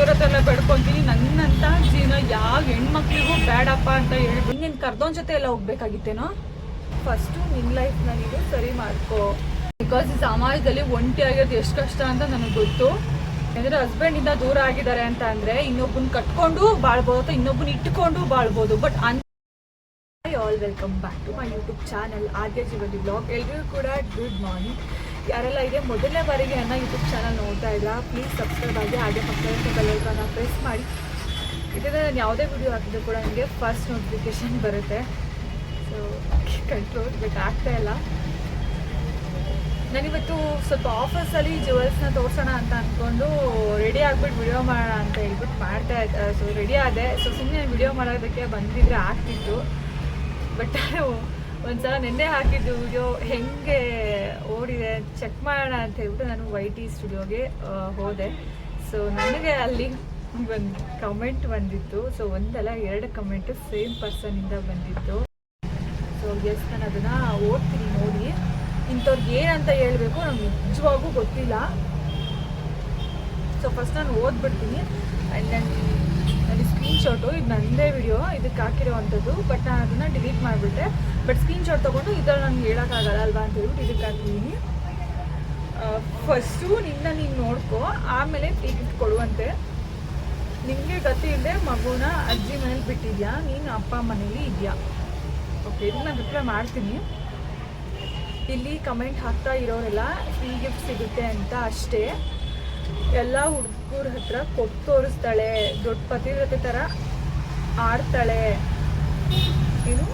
ದೇವ್ರ ಬೇಡ್ಕೊಂತೀನಿ. ನನ್ನಂತ ಜೀವನ ಯಾವ ಹೆಣ್ಮಕ್ಳಿಗೂ ಬೇಡಪ್ಪ ಅಂತ ಹೇಳಿ ನೀನು ಕರ್ದೋನ್ ಜೊತೆ ಎಲ್ಲ ಹೋಗ್ಬೇಕಾಗಿತ್ತೇನೋ? ಫಸ್ಟು ನಿನ್ನ ಲೈಫ್ ನನಗೆ ಸರಿ ಮಾಡ್ಕೋ. ಬಿಕಾಸ್ ಈ ಸಮಾಜದಲ್ಲಿ ಒಂಟಿ ಆಗಿರೋದು ಎಷ್ಟು ಕಷ್ಟ ಅಂತ ನನಗೆ ಗೊತ್ತು. ಯಾಕಂದ್ರೆ ಹಸ್ಬೆಂಡಿಂದ ದೂರ ಆಗಿದ್ದಾರೆ ಅಂತ ಅಂದರೆ ಇನ್ನೊಬ್ಬನ ಕಟ್ಕೊಂಡು ಬಾಳ್ಬೋದು ಅಥವಾ ಇನ್ನೊಬ್ಬನ ಇಟ್ಕೊಂಡು ಬಾಳ್ಬೋದು. But an all welcome back to my YouTube channel Aadya Jeevani blog ಎಲ್ರಿಗೂ ಕೂಡ ಗುಡ್ ಮಾರ್ನಿಂಗ್ ಯಾರೆಲ್ಲ ಇದೆ, ಮೊದಲನೇ ಬಾರಿಗೆ ನನ್ನ ಯೂಟ್ಯೂಬ್ ಚಾನಲ್ ನೋಡ್ತಾ ಇಲ್ಲ ಪ್ಲೀಸ್ ಸಬ್ಸ್ಕ್ರೈಬ್ ಆಗಿ ಹಾಗೆ ಪಕ್ಕದ ಬೆಲ್ಲೈಕನ್ನ ಪ್ರೆಸ್ ಮಾಡಿ. ಇದರಿಂದ ನಾನು ಯಾವುದೇ ವಿಡಿಯೋ ಹಾಕಿದ್ರು ಕೂಡ ನನಗೆ ಫಸ್ಟ್ ನೋಟಿಫಿಕೇಶನ್ ಬರುತ್ತೆ. ಸೊ ಕಂಟ್ರೋಲ್ ಬಟ್ ಆಗ್ತಾ ಇಲ್ಲ. ನಾನಿವತ್ತು ಸ್ವಲ್ಪ ಆಫರ್ಸಲ್ಲಿ ಜುವೆಲ್ಸ್ನ ತೋರಿಸೋಣ ಅಂತ ಅಂದ್ಕೊಂಡು ರೆಡಿ ಆಗ್ಬಿಟ್ಟು ವಿಡಿಯೋ ಮಾಡೋಣ ಅಂತ ಹೇಳ್ಬಿಟ್ಟು ಮಾಡ್ತಾ ಸೊ ರೆಡಿ ಆದೆ. ಸೊ ಸುಮ್ಮನೆ ವಿಡಿಯೋ ಮಾಡೋದಕ್ಕೆ ಬಂದಿದ್ರೆ ಆಗ್ತಿತ್ತು. ಬಟ್ ಒಂದ್ಸಲ ನಿನ್ನೆ ಹಾಕಿದ್ದು ವಿಡಿಯೋ ಹೆಂಗೆ ಓಡಿದೆ ಚೆಕ್ ಮಾಡೋಣ ಅಂತ ಹೇಳ್ಬಿಟ್ಟು ನಾನು ವೈ ಟಿ ಸ್ಟುಡಿಯೋಗೆ ಹೋದೆ. ಸೊ ನನಗೆ ಅಲ್ಲಿ ಒಂದು ಕಮೆಂಟ್ ಬಂದಿತ್ತು. ಸೊ ಒಂದಲ್ಲ, ಎರಡು ಕಮೆಂಟ್ ಸೇಮ್ ಪರ್ಸನಿಂದ ಬಂದಿತ್ತು. ಸೊ ಎಸ್ ನಾನು ಅದನ್ನು ಓದ್ತೀನಿ, ನೋಡಿ. ಇಂಥವ್ರಿಗೆ ಏನಂತ ಹೇಳಬೇಕು ನಮ್ಗೆ ನಿಜವಾಗೂ ಗೊತ್ತಿಲ್ಲ. ಸೊ ಫಸ್ಟ್ ನಾನು ಓದ್ಬಿಡ್ತೀನಿ. ಆ್ಯಂಡ್ ನನ್ನ ನನ್ನ ಸ್ಕ್ರೀನ್ಶಾಟು ಇದು ನನ್ನದೇ ವಿಡಿಯೋ ಇದಕ್ಕೆ ಹಾಕಿರೋವಂಥದ್ದು ಬಟ್ ನಾನು ಅದನ್ನು ಡಿಲೀಟ್ ಮಾಡಿಬಿಟ್ಟೆ ಬಟ್ ಸ್ಕ್ರೀನ್ಶಾಟ್ ತೊಗೊಂಡು ಈ ಥರ ನನಗೆ ಹೇಳೋಕ್ಕಾಗಲ್ಲ ಅಲ್ವಾ ಅಂತ ಹೇಳ್ಬಿಟ್ಟು ಇದಕ್ಕೆ ಹಾಕಿದ್ದೀನಿ ಫಸ್ಟು ನಿನ್ನ ನೀನು ನೋಡ್ಕೊ, ಆಮೇಲೆ ಗಿಫ್ಟ್ ಕೊಡುವಂತೆ. ನಿಮಗೆ ಗತಿ ಇಲ್ಲದೆ ಮಗುನ ಅಜ್ಜಿ ಮನೇಲಿ ಬಿಟ್ಟಿದ್ಯಾ? ನೀನು ಅಪ್ಪ ಮನೇಲಿ ಇದೆಯಾ? ಓಕೆ ಇದನ್ನ ನಾನು ರಿಪ್ಲೈ ಮಾಡ್ತೀನಿ. ಇಲ್ಲಿ ಕಮೆಂಟ್ ಹಾಕ್ತಾ ಇರೋರೆಲ್ಲ ಫ್ರೀ ಗಿಫ್ಟ್ ಸಿಗುತ್ತೆ ಅಂತ ಅಷ್ಟೇ. ಎಲ್ಲ ಹುಡುಗರ ಹತ್ರ ಕೊಟ್ಟು ತೋರಿಸ್ತಾಳೆ, ದೊಡ್ಡ ಪತಿವ್ರತೆ ಥರ ಆಡ್ತಾಳೆ. ಏನು?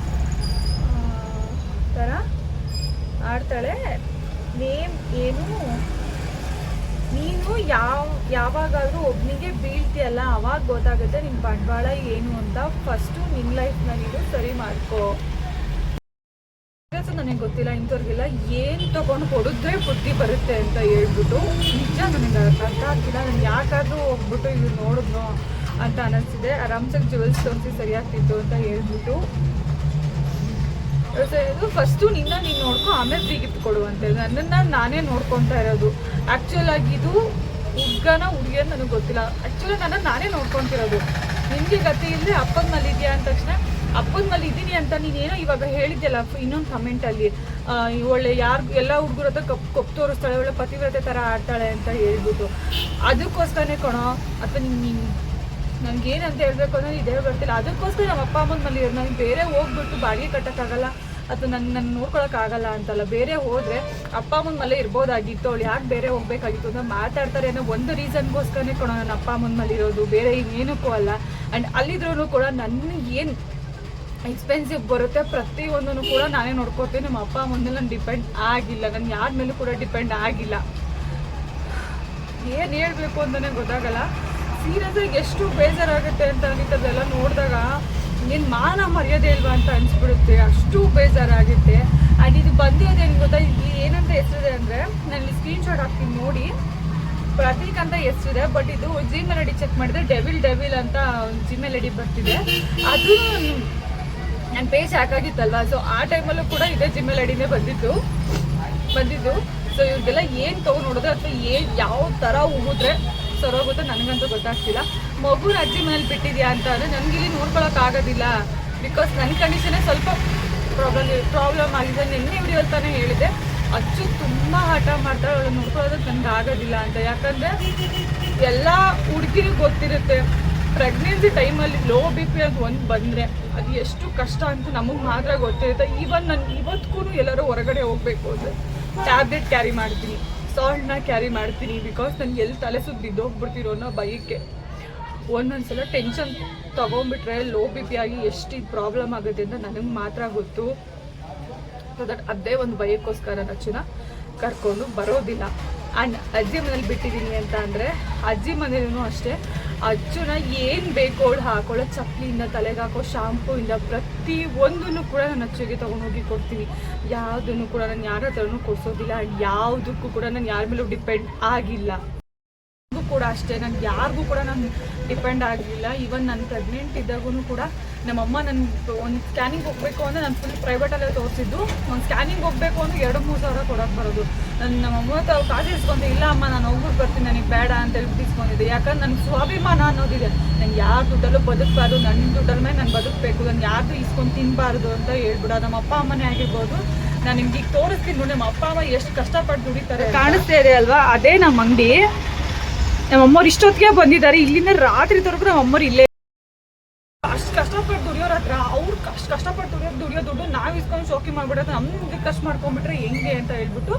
ಥರ ಆಡ್ತಾಳೆ. ನೇಮ್ ಏನು? ನೀನು ಯಾವ, ಯಾವಾಗಾದ್ರೂ ಒಬ್ಬನಿಗೆ ಬೀಳ್ತಿಯಲ್ಲ ಅವಾಗ ಗೊತ್ತಾಗುತ್ತೆ ನಿನ್ನ ಬಂಡವಾಳ ಏನು ಅಂತ. ಫಸ್ಟು ನಿನ್ನ ಲೈಫ್ನ ನೀನು ಸರಿ ಮಾಡ್ಕೋ. ನನಗೆ ಗೊತ್ತಿಲ್ಲ, ಇಂಥವ್ರಿಗೆಲ್ಲ ಏನು ತಗೊಂಡು ಕೊಡಿದ್ರೆ ಬುದ್ಧಿ ಬರುತ್ತೆ ಅಂತ ಹೇಳ್ಬಿಟ್ಟು ನಿಜ ನನಗೆ ಅರ್ಥ ಆಗ್ತಿಲ್ಲ. ನಾನು ಯಾಕಾದ್ರೂ ಹೋಗ್ಬಿಟ್ಟು ಇದು ನೋಡಿದ್ನೋ ಅಂತ ಅನಿಸ್ತಿದೆ. ಆರಾಮ್ಸಾಗಿ ಜುವೆಲ್ಸ್ ತೋರಿಸಿ ಸರಿಯಾಗ್ತಿತ್ತು ಅಂತ ಹೇಳ್ಬಿಟ್ಟು. ಇದು ಫಸ್ಟು ನಿನ್ನ ನೀನು ನೋಡ್ಕೊ, ಆಮೇಲೆ ಫ್ರೀ ಗಿಫ್ಟ್ ಕೊಡುವಂತೆ ನನ್ನನ್ನು ನಾನೇ ನೋಡ್ಕೊತಾ ಇರೋದು. ಆ್ಯಕ್ಚುಲ್ ಆಗಿ ಇದು ಹುಡ್ಗನ ಹುಡುಗಿಯನ್ನು ನನಗೆ ಗೊತ್ತಿಲ್ಲ. ಆ್ಯಕ್ಚುಲಿ ನನ್ನ ನಾನೇ ನೋಡ್ಕೊತಿರೋದು. ನಿಮಗೆ ಗತಿ ಇಲ್ಲದೆ ಅಪ್ಪನ ಮಲ್ಲಿದೆಯಾ ಅಂದ ತಕ್ಷಣ ಅಪ್ಪನ ಮೇಲೆ ಇದ್ದೀನಿ ಅಂತ ನೀನೇನೋ ಇವಾಗ ಹೇಳಿದ್ದೆಲ್ಲ ಇನ್ನೊಂದು ಕಮೆಂಟಲ್ಲಿ ಒಳ್ಳೆ ಯಾರು, ಎಲ್ಲ ಹುಡುಗರ ಹತ್ರ ಕಪ್ ಕೊಪ್ಪು ತೋರಿಸ್ತಾಳೆ, ಒಳ್ಳೆ ಪತಿವ್ರತೆ ಥರ ಆಡ್ತಾಳೆ ಅಂತ ಹೇಳ್ಬಿಟ್ಟು. ಅದಕ್ಕೋಸ್ಕರನೇ ಕಣೋ, ಅಥವಾ ನೀನು ನನಗೇನಂತ ಹೇಳ್ಬೇಕು ಅಂದ್ರೆ ಇದೇ ಬರ್ತಿಲ್ಲ ಅದಕ್ಕೋಸ್ಕರ ನಮ್ಮ ಅಪ್ಪ ಅಮ್ಮನ ಮೇಲೆ ಇರೋದು ನನಗೆ ಬೇರೆ ಹೋಗ್ಬಿಟ್ಟು ಬಾಡಿಗೆ ಕಟ್ಟೋಕ್ಕಾಗಲ್ಲ, ಅಥವಾ ನನ್ನ ನನ್ನ ನೋಡ್ಕೊಳಕ್ಕಾಗಲ್ಲ ಅಂತಲ್ಲ. ಬೇರೆ ಹೋದರೆ ಅಪ್ಪ ಅಮ್ಮನ ಮೇಲೆ ಇರ್ಬೋದಾಗಿತ್ತು, ಅವಳು ಯಾಕೆ ಬೇರೆ ಹೋಗ್ಬೇಕಾಗಿತ್ತು ಅಂತ ಮಾತಾಡ್ತಾರೆ ಅನ್ನೋ ಒಂದು ರೀಸನ್ಗೋಸ್ಕರನೇ ಕೊಡೋ ನನ್ನ ಅಪ್ಪ ಅಮ್ಮನ ಮೇಲೆ ಇರೋದು, ಬೇರೆ ಇನ್ನೇನಕ್ಕೂ ಅಲ್ಲ. ಆ್ಯಂಡ್ ಅಲ್ಲಿದ್ರೂ ಕೂಡ ನನ್ನ ಏನು ಎಕ್ಸ್ಪೆನ್ಸಿವ್ ಬರುತ್ತೆ. ಪ್ರತಿಯೊಂದನ್ನು ಕೂಡ ನಾನೇ ನೋಡ್ಕೊತೀನಿ ನಮ್ಮ ಅಪ್ಪ ಅಮ್ಮನ ಮೇಲೆ ನಾನು ಡಿಪೆಂಡ್ ಆಗಿಲ್ಲ. ನಾನು ಯಾರ ಮೇಲೂ ಕೂಡ ಡಿಪೆಂಡ್ ಆಗಿಲ್ಲ. ಏನು ಹೇಳಬೇಕು ಅಂತಲೇ ಗೊತ್ತಾಗಲ್ಲ. ಸೀರಿಯಸ್ ಆಗಿ ಎಷ್ಟು ಬೇಜಾರಾಗುತ್ತೆ ಅಂತ ನನಗೆ ನೋಡಿದಾಗ ಏನು ಮಾನ ಮರ್ಯಾದೆ ಇಲ್ವಾ ಅಂತ ಅನಿಸ್ಬಿಡುತ್ತೆ. ಅಷ್ಟು ಬೇಜಾರಾಗುತ್ತೆ. ಆ್ಯಂಡ್ ಇದು ಬಂದಿರೋದು ಏನು ಗೊತ್ತಾ? ಇಲ್ಲಿ ಏನಂತ ಹೆಸರಿದೆ ಅಂದರೆ, ನಾನು ಸ್ಕ್ರೀನ್ ಸ್ಕ್ರೀನ್ಶಾಟ್ ಹಾಕ್ತೀನಿ ನೋಡಿ. ಪ್ರತೀಕ್ ಅಂತ ಹೆಸರಿದೆ ಬಟ್ ಇದು ಜಿಮೇಲ್ ಡಿ ಚೆಕ್ ಮಾಡಿದ್ರೆ ಡೆವಿಲ್ ಡೆವಿಲ್ ಅಂತ ಜಿಮೇಲ್ ಡಿ ಬರ್ತಿದೆ. ಅದು ನನ್ನ ಪೇಜ್ ಹಾಕಾಗಿತ್ತಲ್ವಾ ಸೊ ಆ ಟೈಮಲ್ಲೂ ಕೂಡ ಇದೇ ಜಿಮೇಲ್ ಐಡಿನೇ ಬಂದಿತ್ತು ಬಂದಿದ್ದು. ಸೊ ಇವ್ರಿಗೆಲ್ಲ ಏನು ತೊಗೊಂಡು ನೋಡಿದ್ರೆ ಅಥವಾ ಏನು ಯಾವ ಥರ ಉಗಿದ್ರೆ ಸರೋಗುತ್ತೆ ನನಗಂತೂ ಗೊತ್ತಾಗ್ತಿಲ್ಲ. ಮಗು ಅಜ್ಜಿ ಮನೇಲಿ ಬಿಟ್ಟಿದ್ಯಾ ಅಂತ ಅಂದರೆ ನನಗೆ ಇಲ್ಲಿ ನೋಡ್ಕೊಳಕ್ ಆಗೋದಿಲ್ಲ. ಬಿಕಾಸ್ ನನ್ನ ಕಂಡೀಷನೇ ಸ್ವಲ್ಪ ಪ್ರಾಬ್ಲಮ್ ಪ್ರಾಬ್ಲಮ್ ಆಗಿದೆ. ನಿನ್ನೆ ವಿಡಿಯೋ ತಾನೇ ಹೇಳಿದೆ ಅಚ್ಚು ತುಂಬ ಹಠ ಮಾಡ್ತಾಳೆ ಅವಳು ನೋಡ್ಕೊಳ್ಳೋದಕ್ಕೆ ನನಗೆ ಆಗೋದಿಲ್ಲ ಅಂತ. ಯಾಕಂದರೆ ಎಲ್ಲ ಹುಡುಗಿರಿಗೆ ಗೊತ್ತಿರುತ್ತೆ. ಪ್ರೆಗ್ನೆನ್ಸಿ ಟೈಮಲ್ಲಿ ಲೋ ಬಿ ಪಿ ಅಂತ ಒಂದು ಬಂದರೆ ಅದು ಎಷ್ಟು ಕಷ್ಟ ಅಂತ ನಮಗೆ ಮಾತ್ರ ಗೊತ್ತಿರುತ್ತೆ. ಈವನ್ ನಾನು ಇವತ್ತಿಗೂ ಎಲ್ಲರೂ ಹೊರಗಡೆ ಹೋಗಬೇಕು ಅಂದರೆ ಟ್ಯಾಬ್ಲೆಟ್ ಕ್ಯಾರಿ ಮಾಡ್ತೀನಿ ಸಾಲ್ಟ್ನ ಕ್ಯಾರಿ ಮಾಡ್ತೀನಿ ಬಿಕಾಸ್ ನನಗೆ ಎಲ್ಲಿ ತಲೆ ಸುದ್ದು ಅನ್ನೋ ಒಂದೊಂದು ಸಲ ಟೆನ್ಷನ್ ತೊಗೊಂಡ್ಬಿಟ್ರೆ ಲೋ ಬಿ ಪಿ ಆಗಿ ಎಷ್ಟು ಪ್ರಾಬ್ಲಮ್ ಆಗುತ್ತೆ ಅಂತ ನನಗೆ ಮಾತ್ರ ಗೊತ್ತು. ಸೊ ದಟ್ ಅದೇ ಒಂದು ಭಯಕ್ಕೋಸ್ಕರ ರಚನ ಕರ್ಕೊಂಡು ಬರೋದಿಲ್ಲ. ಆ್ಯಂಡ್ ಅಜ್ಜಿ ಮನೇಲಿ ಬಿಟ್ಟಿದ್ದೀನಿ ಅಂತ ಅಂದರೆ ಅಜ್ಜಿ ಮನೇಲೂ ಅಷ್ಟೇ. ಅಚ್ಚುನ ಏನು ಬೇಕು ಅವಳು ಹಾಕೊಳ್ಳೋ, ಚಪ್ಪಲಿಯಿಂದ ತಲೆಗೆ ಹಾಕೋ ಶಾಂಪೂಯಿಂದ ಪ್ರತಿ ಒಂದನ್ನು ಕೂಡ ನಾನು ಅಜ್ಜಿಗೆ ತೊಗೊಂಡೋಗಿ ಕೊಡ್ತೀನಿ. ಯಾವುದನ್ನು ಕೂಡ ನಾನು ಯಾರ ಹತ್ರನೂ ಕೊಡಿಸೋದಿಲ್ಲ ಯಾವುದಕ್ಕೂ ಕೂಡ ನಾನು ಯಾರ ಮೇಲೂ ಡಿಪೆಂಡ್ ಆಗಿಲ್ಲ. ಕೂಡ ಅಷ್ಟೇ. ನಾನು ಯಾರಿಗೂ ಕೂಡ ನಾನು ಡಿಪೆಂಡ್ ಆಗಲಿಲ್ಲ. ಈವನ್ ನಾನು ಪ್ರೆಗ್ನೆಂಟ್ ಇದ್ದಾಗೂ ಕೂಡ ನಮ್ಮಮ್ಮ ನನ್ನ ಒಂದು ಸ್ಕ್ಯಾನಿಂಗ್ ಹೋಗಬೇಕು ಅಂದರೆ ನಾನು ಫುಲ್ ಪ್ರೈವೇಟಲ್ಲೇ ತೋರಿಸಿದ್ದು. ಒಂದು ಸ್ಕ್ಯಾನಿಂಗ್ ಹೋಗಬೇಕು ಅಂದರೆ ಎರಡು, ಮೂರು ಸಾವಿರ ಕೊಡೋಕೆ ಬರೋದು. ನನ್ನ ನಮ್ಮಮ್ಮ ತಾವು ಕಾಸು ಇಸ್ಕೊಂಡು ಇಲ್ಲ ಅಮ್ಮ, ನಾನು ಹೋಗ್ಬಿಟ್ಟು ಬರ್ತೀನಿ, ನನಗೆ ಬೇಡ ಅಂತ ಹೇಳಿ ಇಸ್ಕೊಂಡಿದ್ದೆ ಯಾಕಂದ್ರೆ ನನಗೆ ಸ್ವಾಭಿಮಾನ ಅನ್ನೋದಿದೆ. ನಂಗೆ ಯಾರ ದುಡ್ಡಲ್ಲೂ ಬದುಕಬಾರ್ದು ನನ್ನ ದುಡ್ಡಲ್ಲಿ ಮೇಲೆ ನಾನು ಬದುಕಬೇಕು, ನಾನು ಯಾರ್ದು ಇಸ್ಕೊಂಡು ತಿನ್ನಬಾರ್ದು ಅಂತ ಹೇಳ್ಬಿಡೋ ನಮ್ಮ ಅಪ್ಪ ಅಮ್ಮನೇ ಆಗಿರ್ಬೋದು. ನಾನು ನಿಮ್ಗೆ ಈಗ ತೋರಿಸ್ತೀನಿ ನೋಡಿ, ನಮ್ಮ ಅಪ್ಪ ಅಮ್ಮ ಎಷ್ಟು ಕಷ್ಟಪಟ್ಟು ದುಡಿತಾರೆ. ಕಾಣಿಸ್ತಾ ಇದೆ ಅಲ್ವಾ? ಅದೇ ನಮ್ಮ ಅಂಗಡಿ. ನಮ್ಮ ಅಮ್ಮವ್ರು ಇಷ್ಟೊತ್ತಿಗೆ ಬಂದಿದ್ದಾರೆ. ಇಲ್ಲಿಂದ ರಾತ್ರಿ ತನಕ ನಮ್ಮ ಅಮ್ಮವ್ರು ಇಲ್ಲೇ ಅಷ್ಟು ಕಷ್ಟಪಟ್ಟು ದುಡಿಯೋರ ಹತ್ರ, ಅವ್ರು ಅಷ್ಟು ಕಷ್ಟಪಟ್ಟು ದುಡಿಯೋ ದುಡಿಯೋ ದುಡ್ಡು ನಾವು ಇಸ್ಕೊಂಡು ಶೋಕಿ ಮಾಡ್ಬಿಡೋದು ನಮ್ಗೆ ಖರ್ಚು ಮಾಡ್ಕೊಂಡ್ಬಿಟ್ರೆ ಹೆಂಗೆ ಅಂತ ಹೇಳ್ಬಿಟ್ಟು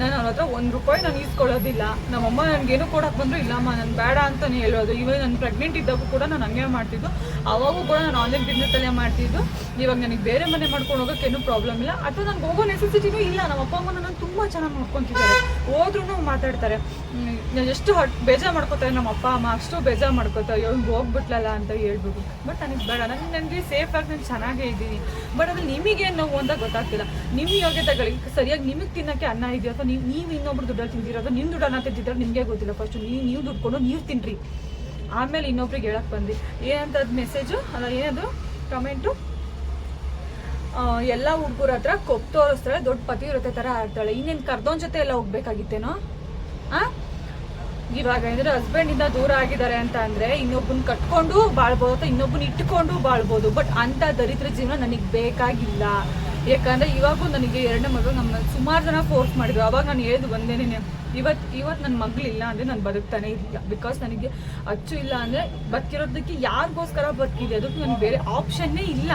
ನಾನು ಅವ್ರ ಹತ್ರ ಒಂದು ರೂಪಾಯಿ ನಾನು ಇಸ್ಕೊಳ್ಳೋದಿಲ್ಲ. ನಮ್ಮಮ್ಮ ನನಗೇನು ಕೊಡಕ್ಕೆ ಬಂದ್ರು, ಇಲ್ಲಮ್ಮ ನಾನು ಬೇಡ ಅಂತಲೇ ಹೇಳೋದು. ಇವಾಗ ನಾನು ಪ್ರೆಗ್ನೆಂಟ್ ಇದ್ದಾಗೂ ಕೂಡ ನಾನು ಹಂಗೆ ಮಾಡ್ತಿದ್ದು. ಅವಾಗೂ ಕೂಡ ನಾನು ಆನ್ಲೈನ್ ಬಿಸ್ನೆಸ್ಸಲ್ಲೇ ಮಾಡ್ತಿದ್ದು. ಇವಾಗ ನನಗೆ ಬೇರೆ ಮನೆ ಮಾಡ್ಕೊಂಡು ಹೋಗೋಕೆ ಏನೂ ಪ್ರಾಬ್ಲಮ್ ಇಲ್ಲ. ಅಥವಾ ನನಗೆ ಹೋಗೋ ನೆಸೆಸಿಟಿನೂ ಇಲ್ಲ. ನಮ್ಮ ಅಪ್ಪ ಅಮ್ಮ ನಾನು ತುಂಬ ಚೆನ್ನಾಗಿ ನೋಡ್ಕೊತಿದ್ದಾರೆ. ಹೋದ್ರೂ ಮಾತಾಡ್ತಾರೆ. ಎಷ್ಟು ಬೇಜಾರು ಮಾಡ್ಕೋತಾರೆ ನಮ್ಮ ಅಪ್ಪ, ಅಮ್ಮ, ಅಷ್ಟು ಬೇಜಾರು ಮಾಡ್ಕೋತಾರೆ. ಇವಾಗ ಹೋಗ್ಬಿಟ್ಲಲ್ಲ ಅಂತ ಹೇಳ್ಬಿಟ್ಟು. ಬಟ್ ನನಗೆ ಬೇಡ. ನನಗೆ ಸೇಫ್ ಸೇಫಾಗಿ ನಾನು ಚೆನ್ನಾಗೇ ಇದ್ದೀನಿ. ಬಟ್ ಅದು ನಿಮಗೆ ನೋವು ಅಂತ ಗೊತ್ತಾಗ್ತಿಲ್ಲ. ನಿಮ್ಮ ಯೋಗ್ಯತೆಗಳಿಗೆ ಸರಿಯಾಗಿ ನಿಮಗೆ ತಿನ್ನೋಕ್ಕೆ ಅನ್ನ ಇದೆಯೋ? ಅಥವಾ ನೀವು ನೀವು ಇನ್ನೊಬ್ರು ದುಡ್ಡಲ್ಲಿ ತಿಂದಿರೋದು ನಿಮ್ಮ ದುಡ್ಡನ್ನ ತಿಂತಿದ್ರೆ ನಿಮಗೆ ಗೊತ್ತಿಲ್ಲ. ಫಸ್ಟು ನೀವು ನೀವು ದುಡ್ಕೊಂಡು ನೀವು ತಿನ್ನಿರಿ ಆಮೇಲೆ ಇನ್ನೊಬ್ರಿಗೆ ಹೇಳಕ್ಕೆ ಬಂದು ಏನಂತ ಅದು ಮೆಸೇಜು ಅಲ್ಲ, ಏನದು? ಕಮೆಂಟು ಎಲ್ಲ ಹುಡುಗರ ಹತ್ರ ಕೊಪ್ಪ ತೋರಿಸ್ತಾಳೆ ದೊಡ್ಡ ಪತಿ ಇರುತ್ತೆ ಥರ ಆಡ್ತಾಳೆ. ಇನ್ನೇನು ಕರ್ದೋನ್ ಜೊತೆ ಎಲ್ಲ ಹೋಗ್ಬೇಕಾಗಿತ್ತೇನೋ? ಆ? ಇವಾಗ ಅಂದ್ರೆ ಹಸ್ಬೆಂಡಿಂದ ದೂರ ಆಗಿದ್ದಾರೆ ಅಂತ ಅಂದ್ರೆ ಇನ್ನೊಬ್ಬನ ಕಟ್ಕೊಂಡು ಬಾಳ್ಬೋದು ಅಥವಾ ಇನ್ನೊಬ್ಬನ ಇಟ್ಟುಕೊಂಡು ಬಾಳ್ಬೋದು. ಬಟ್ ಅಂತ ದರಿದ್ರ ಜೀವನ ನನಗೆ ಬೇಕಾಗಿಲ್ಲ. ಯಾಕಂದ್ರೆ ಇವಾಗೂ ನನಗೆ ಎರಡನೇ ಮಗಳು ನಮ್ಮ ಸುಮಾರು ಜನ ಫೋರ್ಸ್ ಮಾಡಿದ್ರು. ಅವಾಗ ನಾನು ಹೇಳ್ದು ಬಂದೇನೆ ಇವತ್ತು ಇವತ್ತು ನನ್ನ ಮಗಳಿಲ್ಲ ಅಂದರೆ ನಾನು ಬದುಕ್ತಾನೆ ಇರಲಿಲ್ಲ. ಬಿಕಾಸ್ ನನಗೆ ಅಚ್ಚು ಇಲ್ಲ ಅಂದರೆ ಬದುಕಿರೋದಕ್ಕೆ ಯಾರಿಗೋಸ್ಕರ ಬದುಕಿದೆ? ಅದಕ್ಕೆ ನನಗೆ ಬೇರೆ ಆಪ್ಷನ್ನೇ ಇಲ್ಲ.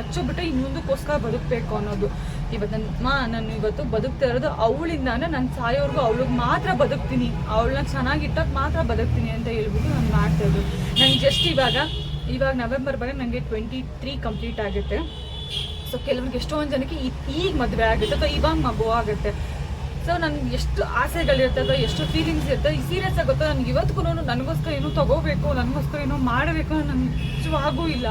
ಅಚ್ಚು ಬಿಟ್ಟರೆ ಇನ್ನೊಂದಕ್ಕೋಸ್ಕರ ಬದುಕಬೇಕು ಅನ್ನೋದು. ಇವತ್ತು ನನ್ನ ಮಾ, ನಾನು ಇವತ್ತು ಬದುಕ್ತಾ ಇರೋದು ಅವಳಿಂದಾನೆ. ನಾನು ಸಾಯೋರ್ಗು ಅವಳಿಗೆ ಮಾತ್ರ ಬದುಕ್ತೀನಿ. ಅವಳನ್ನ ಚೆನ್ನಾಗಿಟ್ಟಾಗ ಮಾತ್ರ ಬದುಕ್ತೀನಿ ಅಂತ ಹೇಳ್ಬಿಟ್ಟು ನಾನು ಮಾಡ್ತಾ ಇದ್ದು ನನಗೆ ಜಸ್ಟ್ ಇವಾಗ ಇವಾಗ ನವೆಂಬರ್ ಬಗ್ಗೆ ನನಗೆ ಟ್ವೆಂಟಿ ತ್ರೀ ಕಂಪ್ಲೀಟ್ ಆಗುತ್ತೆ. ಸೊ ಕೆಲವ್ರಿಗೆ ಎಷ್ಟೊಂದು ಜನಕ್ಕೆ ಈಗ ಮದುವೆ ಆಗುತ್ತೆ. ಅಥವಾ ಇವಾಗ ಮಗು ಆಗುತ್ತೆ. ಸೊ ನನ್ಗೆ ಎಷ್ಟು ಆಸೆಗಳಿರುತ್ತೆ ಅಥವಾ ಎಷ್ಟು ಫೀಲಿಂಗ್ಸ್ ಇರುತ್ತೆ, ಈ ಸೀರಿಯಸ್ ಆಗುತ್ತೋ ನನಗೆ ಇವತ್ತಿಗೂ ನನಗೋಸ್ಕರ ಏನೋ ತಗೋಬೇಕು, ನನಗೋಸ್ಕರ ಏನೋ ಮಾಡಬೇಕು ನನಗೆ ನಿಜವಾಗೂ ಇಲ್ಲ.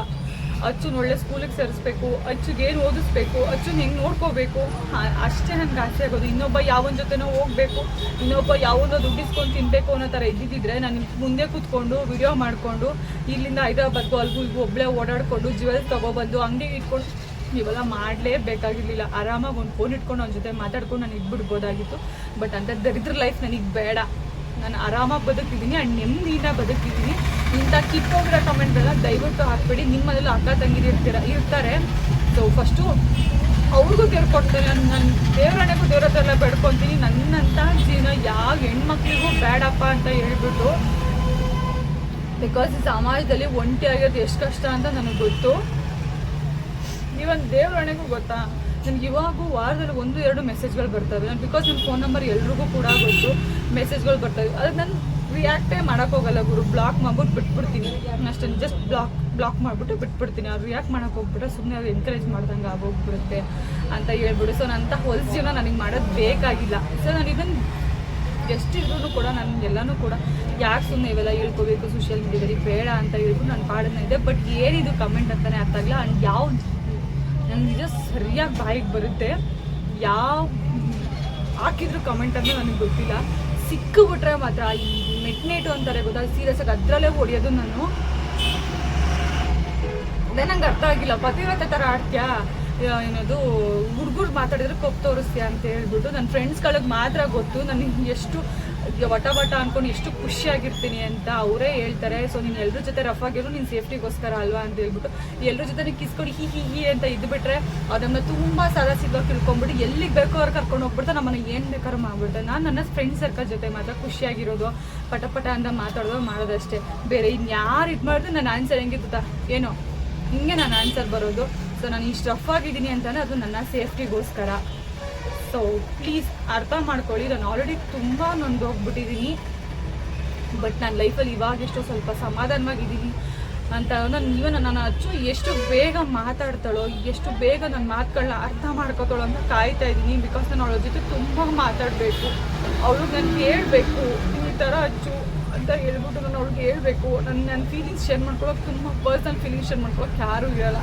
ಅಚ್ಚುನ ಒಳ್ಳೆ ಸ್ಕೂಲಿಗೆ ಸೇರಿಸ್ಬೇಕು, ಅಚ್ಚುಗೆ ಏನು ಓದಿಸ್ಬೇಕು, ಅಚ್ಚುನ ಹೆಂಗೆ ನೋಡ್ಕೋಬೇಕು ಅಷ್ಟೇ ನನಗೆ ಆಸೆ ಆಗೋದು. ಇನ್ನೊಬ್ಬ ಯಾವನ ಜೊತೆನೋ ಹೋಗ್ಬೇಕು, ಇನ್ನೊಬ್ಬ ಯಾವನೋ ದುಡ್ಡಿಸ್ಕೊಂಡು ತಿನ್ನಬೇಕು ಅನ್ನೋ ಥರ ಇದ್ದಿದ್ರೆ ನಾನು ಮುಂದೆ ಕೂತ್ಕೊಂಡು ವಿಡಿಯೋ ಮಾಡಿಕೊಂಡು, ಇಲ್ಲಿಂದ ಹೈದ್ರಾಬಾದ್ಗೂ ಅಲ್ಗೂ ಇಲ್ಗೂ ಒಬ್ಬಳೇ ಓಡಾಡಿಕೊಂಡು ಜ್ಯುವೆಲ್ಸ್ ತೊಗೊಬಂದು ಅಂಗಡಿಗೆ ಇಟ್ಕೊಂಡು ಇವೆಲ್ಲ ಮಾಡಲೇಬೇಕಾಗಿರ್ಲಿಲ್ಲ. ಆರಾಮಾಗಿ ಒಂದು ಫೋನ್ ಇಟ್ಕೊಂಡು ಅವ್ನ ಜೊತೆ ಮಾತಾಡ್ಕೊಂಡು ನಾನು ಇದ್ಬಿಡ್ಬೋದಾಗಿತ್ತು. ಬಟ್ ಅಂತ ದರಿದ್ರ ಲೈಫ್ ನನಗೆ ಬೇಡ. ನಾನು ಆರಾಮಾಗಿ ಬದುಕಿದ್ದೀನಿ ಆ್ಯಂಡ್ ನೆಮ್ಮದಿಯಿಂದ ಬದುಕಿದ್ದೀನಿ ಇಂಥ ಕಿತ್ತೋಗಿರೋ ಕಮೆಂಟ್ಗಳನ್ನ ದಯವಿಟ್ಟು ಹಾಕ್ಬೇಡಿ. ನಿಮ್ಮನೆಲ್ಲ ಅಕ್ಕ ತಂಗಿರಿ ಇರ್ತೀರ, ಇರ್ತಾರೆ. ಸೊ ಫಸ್ಟು ಅವ್ರಿಗೂ ದೇವ್ರು ಕೊಡ್ತಾರೆ ನಾನು ನನ್ನ ದೇವರಣೆಗೂ ದೇವ್ರ ಹತ್ರ ಎಲ್ಲ ಬೆಡ್ಕೊತೀನಿ. ನನ್ನಂಥ ಜೀವನ ಯಾವ ಹೆಣ್ಮಕ್ಳಿಗೂ ಬೇಡಪ್ಪ ಅಂತ ಹೇಳ್ಬಿಟ್ಟು ಬಿಕಾಸ್ ಈ ಸಮಾಜದಲ್ಲಿ ಒಂಟಿ ಆಗೋದು ಎಷ್ಟು ಕಷ್ಟ ಅಂತ ನನಗೆ ಗೊತ್ತು. ಇವನ್ ದೇವರಣೆಗೂ ಗೊತ್ತಾ? ನನಗೆ ಇವಾಗೂ ವಾರದಲ್ಲಿ ಒಂದು, ಎರಡು ಮೆಸೇಜ್ಗಳು ಬರ್ತವೆ ನಾನು ಬಿಕಾಸ್ ನನ್ನ ಫೋನ್ ನಂಬರ್ ಎಲ್ರಿಗೂ ಕೂಡ ಗೊತ್ತು. ಮೆಸೇಜ್ಗಳು ಬರ್ತವೆ ಅದಕ್ಕೆ ನಾನು ರಿಯಾಕ್ಟೇ ಮಾಡೋಕ್ಕೋಗಲ್ಲ ಗುರು. ಬ್ಲಾಕ್ ಮಾಡ್ಬಿಟ್ಟು ಬಿಟ್ಬಿಡ್ತೀನಿ. ಅಷ್ಟೇ ಜಸ್ಟ್ ಬ್ಲಾಕ್ ಬ್ಲಾಕ್ ಮಾಡಿಬಿಟ್ಟು ಬಿಟ್ಬಿಡ್ತೀನಿ. ಅವ್ರು ರಿಯಾಕ್ಟ್ ಮಾಡೋಕೆ ಹೋಗ್ಬಿಟ್ರೆ ಸುಮ್ಮನೆ ಅವ್ರು ಎನ್ಕರೇಜ್ ಮಾಡ್ದಂಗೆ ಆಗೋಗ್ಬಿಡುತ್ತೆ ಅಂತ ಹೇಳ್ಬಿಡು. ಸೊ ನನ್ನ ಹೊಲ್ಸ್ ಜೀವನ ನನಗೆ ಮಾಡೋದು ಬೇಕಾಗಿಲ್ಲ. ಸೊ ನಾನು ಇದನ್ನು ಎಷ್ಟಿದ್ರೂ ಕೂಡ, ನಾನು ಎಲ್ಲನೂ ಕೂಡ ಯಾಕೆ ಸುಮ್ಮನೆ ಇವೆಲ್ಲ ಹೇಳ್ಕೋಬೇಕು ಸೋಷಿಯಲ್ ಮೀಡಿಯಾದಲ್ಲಿ ಬೇಡ ಅಂತ ಹೇಳ್ಬಿಟ್ಟು ನಾನು ಪಾಡನ್ನ ಇದೆ. ಬಟ್ ಏನಿದು ಕಮೆಂಟ್ ಅಂತಾನೆ ಅರ್ಥ ಆಗಿಲ್ಲ ಆ್ಯಂಡ್ ಯಾವ ನನಗೆ ನಿಜ ಸರಿಯಾಗಿ ಬಾಯಿಗೆ ಬರುತ್ತೆ. ಯಾವ ಹಾಕಿದ್ರು ಕಮೆಂಟ್ ಅಂತ ನನಗೆ ಗೊತ್ತಿಲ್ಲ. ಸಿಕ್ಕಿಬಿಟ್ರೆ ಮಾತ್ರ ಈ ಮೆಟ್ನೇಟು ಅಂತಾರೆ ಗೊತ್ತಾ? ಸೀರಿಯಸ್ ಆಗಿ ಅದರಲ್ಲೇ ಹೊಡಿಯೋದು ನಾನು. ಅದೇ ನಂಗೆ ಅರ್ಥ ಆಗಿಲ್ಲ. ಪತಿವ್ರತೆ ಥರ ಆಡ್ತೀಯಾ? ಏನದು, ಹುಡುಗರು ಮಾತಾಡಿದ್ರೆ ಕೊಪ್ಪು ತೋರಿಸ್ತೀಯ ಅಂತ ಹೇಳ್ಬಿಟ್ಟು ನನ್ನ ಫ್ರೆಂಡ್ಸ್ಗಳಿಗೆ ಮಾತ್ರ ಗೊತ್ತು. ನನಗೆ ಎಷ್ಟು ವಟ ವಟ ಅನ್ಕೊಂಡು ಎಷ್ಟು ಖುಷಿಯಾಗಿರ್ತೀನಿ ಅಂತ ಅವರೇ ಹೇಳ್ತಾರೆ. ಸೊ ನೀನು ಎಲ್ಲರ ಜೊತೆ ರಫ್ ಆಗಿರೋ, ನೀನು ಸೇಫ್ಟಿಗೋಸ್ಕರ ಅಲ್ವಾ ಅಂತ ಹೇಳ್ಬಿಟ್ಟು ಎಲ್ಲರ ಜೊತೆ ಕಿಸ್ಕೊಂಡು ಹಿ ಹಿ ಹಿ ಅಂತ ಇದ್ಬಿಟ್ರೆ ಅದನ್ನ ತುಂಬ ಸದಾ ಸಿಗೋ ತಿಳ್ಕೊಂಬಿಟ್ಟು ಎಲ್ಲಿಗೆ ಬೇಕೋ ಅವ್ರು ಕರ್ಕೊಂಡು ಹೋಗ್ಬಿಡ್ತಾ ನಮ್ಮನ್ನ ಏನು ಬೇಕಾದ್ರೂ ಮಾಡ್ಬಿಡ್ತಾರೆ. ನಾನು ನನ್ನ ಫ್ರೆಂಡ್ ಸರ್ಕಲ್ ಜೊತೆ ಮಾತ್ರ ಖುಷಿಯಾಗಿರೋದು ಪಟ ಅಂತ ಮಾತಾಡೋದು ಮಾಡೋದಷ್ಟೇ. ಬೇರೆ ಇನ್ಯಾರು ಇದು ಮಾಡಿದ್ರೆ ನನ್ನ ಆನ್ಸರ್ ಹೆಂಗಿತ್ತ ಏನೋ, ಹಿಂಗೆ ನಾನು ಆನ್ಸರ್ ಬರೋದು. ಸೊ ನಾನು ಇಷ್ಟು ರಫ್ ಆಗಿದ್ದೀನಿ ಅಂತಂದರೆ ಅದು ನನ್ನ ಸೇಫ್ಟಿಗೋಸ್ಕರ ಸೊ ಪ್ಲೀಸ್ ಅರ್ಥ ಮಾಡ್ಕೊಳ್ಳಿ. ನಾನು ಆಲ್ರೆಡಿ ತುಂಬ ನೊಂದೋಗ್ಬಿಟ್ಟಿದ್ದೀನಿ. ಬಟ್ ನನ್ನ ಲೈಫಲ್ಲಿ ಇವಾಗ ಎಷ್ಟೋ ಸ್ವಲ್ಪ ಸಮಾಧಾನವಾಗಿದ್ದೀನಿ ಅಂತ ನಾನು ನೀವು ನನ್ನ ಅಚ್ಚು ಎಷ್ಟು ಬೇಗ ಮಾತಾಡ್ತಾಳೋ, ಎಷ್ಟು ಬೇಗ ನನ್ನ ಮಾತುಗಳನ್ನ ಅರ್ಥ ಮಾಡ್ಕೋತಾಳೋ ಅಂತ ಕಾಯ್ತಾ ಇದ್ದೀನಿ. ಬಿಕಾಸ್ ನಾನು ಅವಳ ಜೊತೆ ತುಂಬ ಮಾತಾಡಬೇಕು. ಅವಳು ನನಗೆ ಹೇಳ್ಬೇಕು. ಈ ಥರ ಅಚ್ಚು ಅಂತ ಹೇಳ್ಬಿಟ್ಟು ನಾನು ಅವ್ಳಿಗೆ ಹೇಳ್ಬೇಕು. ನನ್ನ ನನ್ನ ಫೀಲಿಂಗ್ಸ್ ಶೇರ್ ಮಾಡ್ಕೊಳ್ಳೋಕೆ ತುಂಬ ಪರ್ಸನಲ್ ಫೀಲಿಂಗ್ಸ್ ಶೇರ್ ಮಾಡ್ಕೊಳಕ್ಕೆ ಯಾರೂ ಇರಲ್ಲ.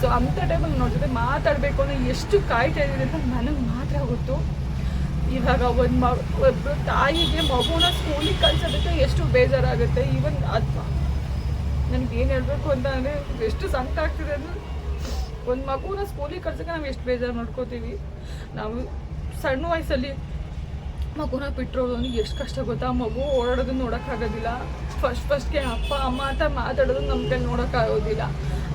ಸೊ ಅಂಥ ಟೈಮಲ್ಲಿ ನನ್ನ ಜೊತೆ ಮಾತಾಡಬೇಕು ಅನ್ನೋ ಎಷ್ಟು ಕಾಯ್ತಾ ಇದ್ದೀನಿ ಅಂತ ನನಗೆ ಮಾತ್ರ ಗೊತ್ತು. ಇವಾಗ ಒಂದು ಮಗು ಒಬ್ಬರು ತಾಯಿಗೆ ಮಗುನ ಸ್ಕೂಲಿಗೆ ಕಳ್ಸೋದಕ್ಕೆ ಎಷ್ಟು ಬೇಜಾರಾಗುತ್ತೆ. ಈವನ್ ಅದು ನನಗೆ ಏನು ಹೇಳಬೇಕು ಅಂತ ಅಂದರೆ ಎಷ್ಟು ಸಂಕಟ ಆಗ್ತಿದೆ ಅಂದರೆ ಒಂದು ಮಗುನ ಸ್ಕೂಲಿಗೆ ಕಳ್ಸೋಕೆ ನಾವು ಎಷ್ಟು ಬೇಜಾರು ನೋಡ್ಕೋತೀವಿ. ನಾವು ಸಣ್ಣ ವಯಸ್ಸಲ್ಲಿ ಮಗುನ ಬಿಟ್ಟರು ಎಷ್ಟು ಕಷ್ಟ ಗೊತ್ತಾ? ಮಗು ಓಡಾಡೋದನ್ನ ನೋಡೋಕ್ಕಾಗೋದಿಲ್ಲ. ಫಸ್ಟ್ ಫಸ್ಟ್ಗೆ ಅಪ್ಪ, ಅಮ್ಮ ಅಂತ ಮಾತಾಡೋದು ನಮ್ಮ ಕೈಲಿ ನೋಡೋಕ್ಕಾಗೋದಿಲ್ಲ.